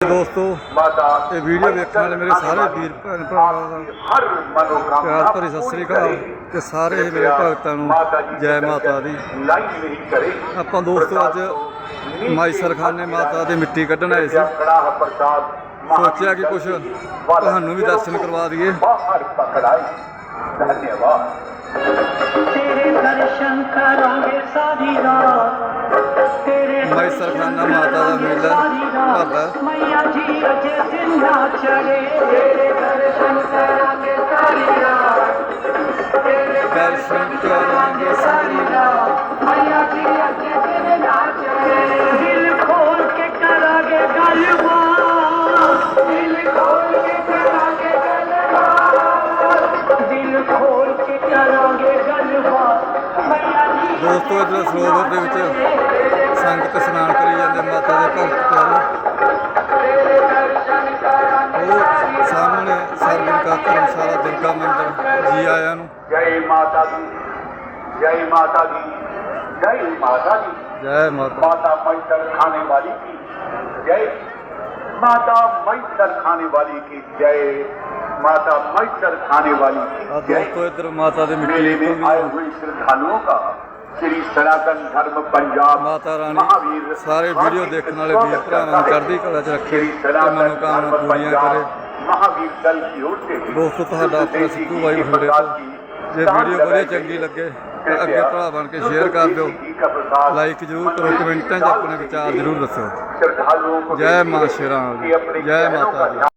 ਦੋਸਤੋ ਇਹ ਵੀਡੀਓ ਵੇਖਣ ਵਾਲੇ ਮੇਰੇ ਸਾਰੇ ਵੀਰ ਭੈਣ ਭਰਾਵਾਂ ਦਾ ਹਰ ਮਨੋਕਾਮਨਾ ਪਿਆਰ ਭਰੀ ਸਤਿ ਸ੍ਰੀ ਅਕਾਲ ਤੇ ਸਾਰੇ ਹੀ ਮੇਰੇ ਭਗਤਾਂ ਨੂੰ ਜੈ ਮਾਤਾ ਦੀ। ਆਪਾਂ ਦੋਸਤੋ ਅੱਜ ਮਾਈਸਰ ਖਾਨ ਮਾਤਾ ਦੀ ਮਿੱਟੀ ਕੱਢਣ ਆਏ ਸੀ। ਸੋਚਿਆ ਕਿ ਕੁਝ ਤੁਹਾਨੂੰ ਵੀ ਦਰਸ਼ਨ ਕਰਵਾ ਦਈਏ। ਧੰਨਵਾਦ। ਤੇਰੇ ਦਰਸ਼ਨ ਕਰੋਗੇ ਭਾਗਾ ਮਈਆ ਜੀ ਅਜੇ ਸਿੰਘਾ ਚੜੇ ਤੇਰੇ ਦਰਸ਼ਨ ਕਰਾਂਗੇ ਸਾਰੀ ਰਾਤ। ਤੇਰੇ ਦਰਸ਼ਨ ਕਰਾਂਗੇ ਸਾਰੀ ਰਾਤ। ਮਈਆ ਜੀ ਅਜੇ ਸਿੰਘਾ ਚੜੇ ਦਿਲ ਖੋਲ ਕੇ ਕਰਾਂਗੇ ਗੱਲਬਾਤ। ਦਿਲ ਖੋਲ ਕੇ ਕਰਾਂਗੇ ਗੱਲਬਾਤ। ਦਿਲ ਖੋਲ ਕੇ ਕਰਾਂਗੇ ਗੱਲਬਾਤ। ਮਈਆ ਜੀ ਦੋਸਤੋ ਇਸ ਸਰੋਵਰ ਦੇ ਵਿੱਚ ਧਰਮਸ਼ਾਲਾ ਦੁਰਗਾ ਮੰਦਿਰ ਜੀ ਆਇਆਂ ਨੂੰ ਜੈ ਮਾਤਾ ਦੀ ਜੈ ਮਾਤਾ ਦੀ ਜੈ ਮਾਤਾ ਦੀ ਜੈ ਮਾਤਾ माता मैसर खाने वाली की जय माता मैसर खाने वाली की जय माता मैसर खाने वाली ਆ की जय ਦੋਸਤੋ ਇਧਰ ਮਾਤਾ ਦੇ ਮਿੱਟੀ मेले ਤੋਂ में आए ਵੀ हुए श्रद्धालुओं का श्री सनातन धर्म पंजाब ਮਾਤਾ ਰਾਣੀ महावीर ਸਾਰੇ ਵੀਡੀਓ ਦੇਖਣ ਵਾਲੇ ਵੀਰ ਭਰਾਵਾਂ ਨੂੰ ਚੜ੍ਹਦੀ ਕਲਾ 'ਚ ਰੱਖੇ श्री ਮਹਾਵੀਰ ਦਲ ਦੀ ਓਰ ਤੇ? ਦੋਸਤੋ ਤੁਹਾਡਾ ਆਪਣਾ ਸਿੱਧੂ ਬਾਈ ਹੁੰਦੇ ਤੋਂ। ਜੇ ਵੀਡੀਓ ਵਧੀਆ ਚੰਗੀ ਲੱਗੇ ਤਾਂ ਅੱਗੇ ਭਰਾ ਬਣ ਕੇ ਸ਼ੇਅਰ ਕਰ ਦਿਓ। ਲਾਈਕ ਜ਼ਰੂਰ ਕਰੋ ਕਮੈਂਟਾਂ 'ਚ ਆਪਣੇ ਵਿਚਾਰ ਜ਼ਰੂਰ ਦੱਸੋ ਜੈ ਮਾਂ ਜੈ ਮਾਤਾ ਦੀ।